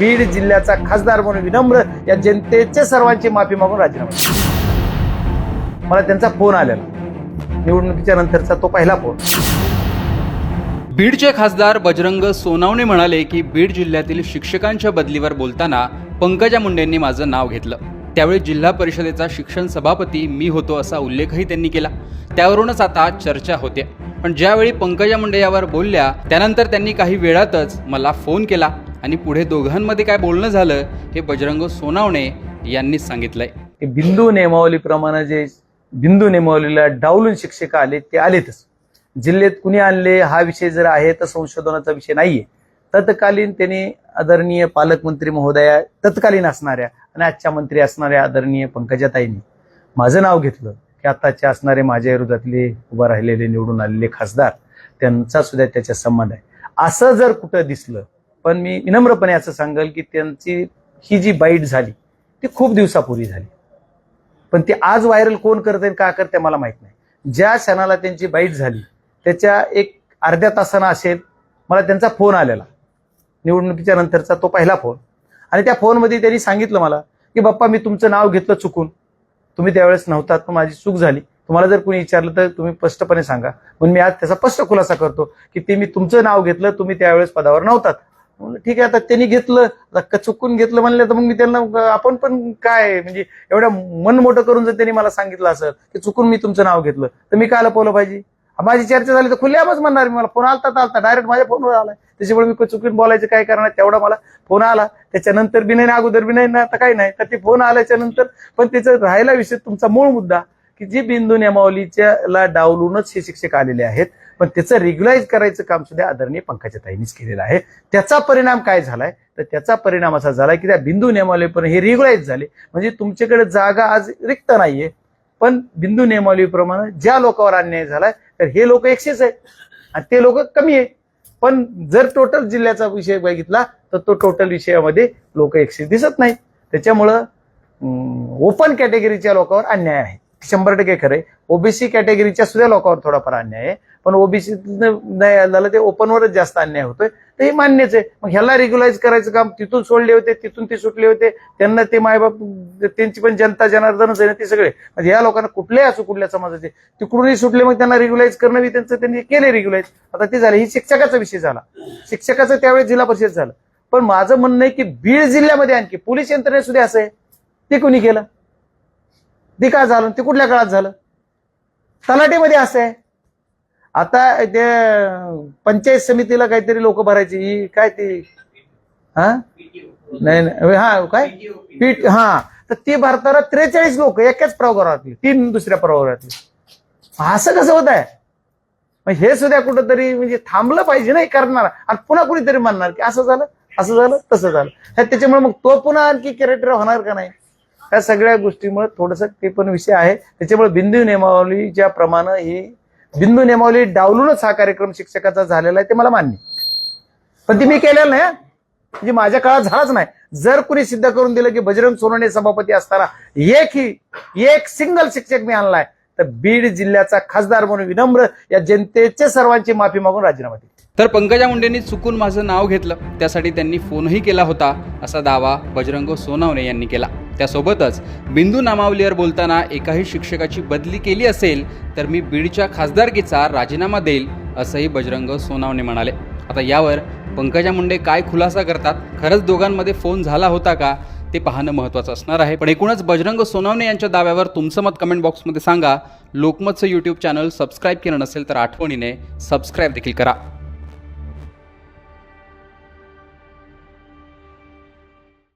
बीड जिल्ह्याचा खासदार म्हणून विनम्र या जनतेचे सर्वांची माफी मागून राजीनामा. मला त्यांचा फोन आलेला. निवडणुकीच्या नंतरचा तो पहिला फोन. बीडचे खासदार बजरंग सोनावणे म्हणाले की बीड जिल्ह्यातील शिक्षकांच्या बदलीवर बोलताना पंकजा मुंडेंनी माझं नाव घेतलं. त्यावेळी जिल्हा परिषदेचा शिक्षण सभापती मी होतो असा उल्लेखही त्यांनी केला. त्यावरूनच आता चर्चा होते. पण ज्यावेळी पंकजा मुंडे यावर बोलल्या त्यानंतर त्यांनी काही वेळातच मला फोन केला. आणि पुढे दोघांमध्ये काय बोलणं झालं हे बजरंग सोनावणे यांनीच सांगितलंय. ते बिंदू नियमावलीप्रमाणे जे बिंदू नेमावलीला डावलून शिक्षक आले ते आलेतच. जिल्ह्यात कुणी आणले हा विषय जर आहे तर संशोधनाचा विषय नाहीये. तत्कालीन त्यांनी आदरणीय पालकमंत्री महोदया तत्कालीन असणाऱ्या आणि आजच्या मंत्री असणाऱ्या आदरणीय पंकजाताईंनी माझं नाव घेतलं की आताचे असणारे माझ्या विरोधातले उभा राहिलेले निवडून आलेले खासदार त्यांचा सुद्धा त्याच्या संबंध आहे. असं जर कुठं दिसलं पण मी विनम्रपणे असं सांगेल की त्यांची ही जी बाईट झाली ती खूप दिवसापूर्वी झाली. पण ती आज व्हायरल कोण करते का करते मला माहीत नाही. ज्या क्षणाला त्यांची बाईट झाली त्याच्या एक अर्ध्या तासानं असेल मला त्यांचा फोन आलेला. निवडणुकीच्या नंतरचा तो पहिला फोन. आणि त्या फोनमध्ये त्यांनी सांगितलं मला की बाप्पा मी तुमचं नाव घेतलं चुकून. तुम्ही त्यावेळेस नव्हतात पण माझी चूक झाली. तुम्हाला जर कोणी विचारलं तर तुम्ही स्पष्टपणे सांगा. पण मी आज त्याचा स्पष्ट खुलासा करतो की ते मी तुमचं नाव घेतलं तुम्ही त्यावेळेस पदावर नव्हतात. म्हणलं, ठीक आहे आता त्यांनी घेतलं चुकून घेतलं म्हणलं तर मग मी त्यांना आपण पण काय म्हणजे एवढ्या मन मोठं करून जर त्यांनी मला सांगितलं असं की चुकून मी तुमचं नाव घेतलं तर मी काय लपवलं पाहिजे? माझी चर्चा झाली तर खुल्यामच म्हणणार मी मला. फोन आलता तर आलता डायरेक्ट माझ्या फोनवर आलाय. त्याच्यामुळे मी चुकून बोलायचं काय करणार तेवढा मला फोन आला. त्याच्यानंतर बी नाही अगोदर बी नाही ना आता काही नाही. तर ते फोन आल्याच्यानंतर पण त्याचा राहिला विषय तुमचा मूळ मुद्दा की जी बिंदू नियमावलीच्या ला डावलूनच हे शिक्षक आलेले आहेत पण त्याचं रेग्युलाइज करायचं काम सुद्धा आदरणीय पंकजा ताईंनीच केलेलं आहे. त्याचा परिणाम काय झालाय? तर त्याचा परिणाम असा झालाय की त्या बिंदू नियमावलीपर्यंत हे रेग्युलाइज झाले. म्हणजे तुमच्याकडे जागा आज रिक्त नाहीये. पण बिंदू नियमावलीप्रमाणे ज्या लोकांवर अन्याय झालाय तर हे लोक एकशेच आहे आणि ते लोक कमी आहे पण जर टोटल जिल्ह्याचा विषय बघितला तर तो टोटल विषयामध्ये लोक एकशे दिसत नाही त्याच्यामुळं ओपन कॅटेगरीच्या लोकांवर अन्याय आहे. शंभर टक्के खरंय. ओबीसी कॅटेगरीच्या सुद्धा लोकांवर थोडाफार अन्याय आहे. पण ओबीसी नाही झालं ते ओपनवरच जास्त अन्याय होतोय. तर हे मान्यच आहे. मग ह्याला रेग्युलाइज करायचं काम तिथून सोडले होते तिथून ते सुटले होते. त्यांना ते मायबाप त्यांची पण जनता जनार्दनच आहे ना ते सगळे. म्हणजे या लोकांना कुठलेही असो कुठल्या समाजाचे तिकडूनही सुटले मग त्यांना रेग्युलाइज करणं बी त्यांचं त्यांनी केले रेग्युलाइज आता ते झालं ही शिक्षकाचा विषय झाला. शिक्षकाचं त्यावेळेस जिल्हा परिषद झालं. पण माझं म्हणणं आहे की बीड जिल्ह्यामध्ये आणखी पोलीस यंत्रणेत सुद्धा असं आहे. ते कोणी केलं? ते काय झालं? ते कुठल्या काळात झालं? तलाठीमध्ये असं आहे. आता ते पंचायत समितीला काहीतरी लोक भरायची ही काय ती? हा? नाही नाही हा काय? पीठ हा. तर ती भरताना त्रेचाळीस लोक एकाच प्रभागातली तीन दुसऱ्या प्रभागातली असं कसं होत आहे? हे सुद्धा कुठंतरी म्हणजे थांबलं पाहिजे नाही करणार. आणि पुन्हा कुणीतरी म्हणणार की असं झालं असं झालं तसं झालं. त्याच्यामुळे मग तो पुन्हा आणखी कॅरेक्टर होणार का नाही? त्या सगळ्या गोष्टीमुळे थोडस ते पण विषय आहे. त्याच्यामुळे बिंदू नियमावलीच्या प्रमाणे ही बिंदू नियमावली डावलूनच हा कार्यक्रम शिक्षकाचा झालेला आहे ते मला मान्य पण ती मी केलेलं नाही म्हणजे माझ्या काळात झालाच नाही. जर कुणी सिद्ध करून दिलं की बजरंग सोनवणे सभापती असताना एक ही एक सिंगल शिक्षक मी आणलाय तर बीड जिल्ह्याचा खासदार म्हणून विनम्र या जनतेचे सर्वांची माफी मागून राजीनामा दिली. तर पंकजा मुंडेंनी चुकून माझं नाव घेतलं. त्यासाठी त्यांनी फोनही केला होता असा दावा बजरंग सोनवणे यांनी केला. त्यासोबतच बिंदू नामावलीवर बोलताना एकाही शिक्षकाची बदली केली असेल तर मी बीडच्या खासदारकीचा राजीनामा देईल असंही बजरंग सोनावणे म्हणाले. आता यावर पंकजा मुंडे काय खुलासा करतात? खरंच दोघांमध्ये फोन झाला होता का? ते पाहणं महत्त्वाचं असणार आहे. पण एकूणच बजरंग सोनावणे यांच्या दाव्यावर तुमचं मत कमेंट बॉक्समध्ये सांगा. लोकमतचं यूट्यूब चॅनल सबस्क्राईब केलं नसेल तर आठवणीने सबस्क्राईब देखील करा.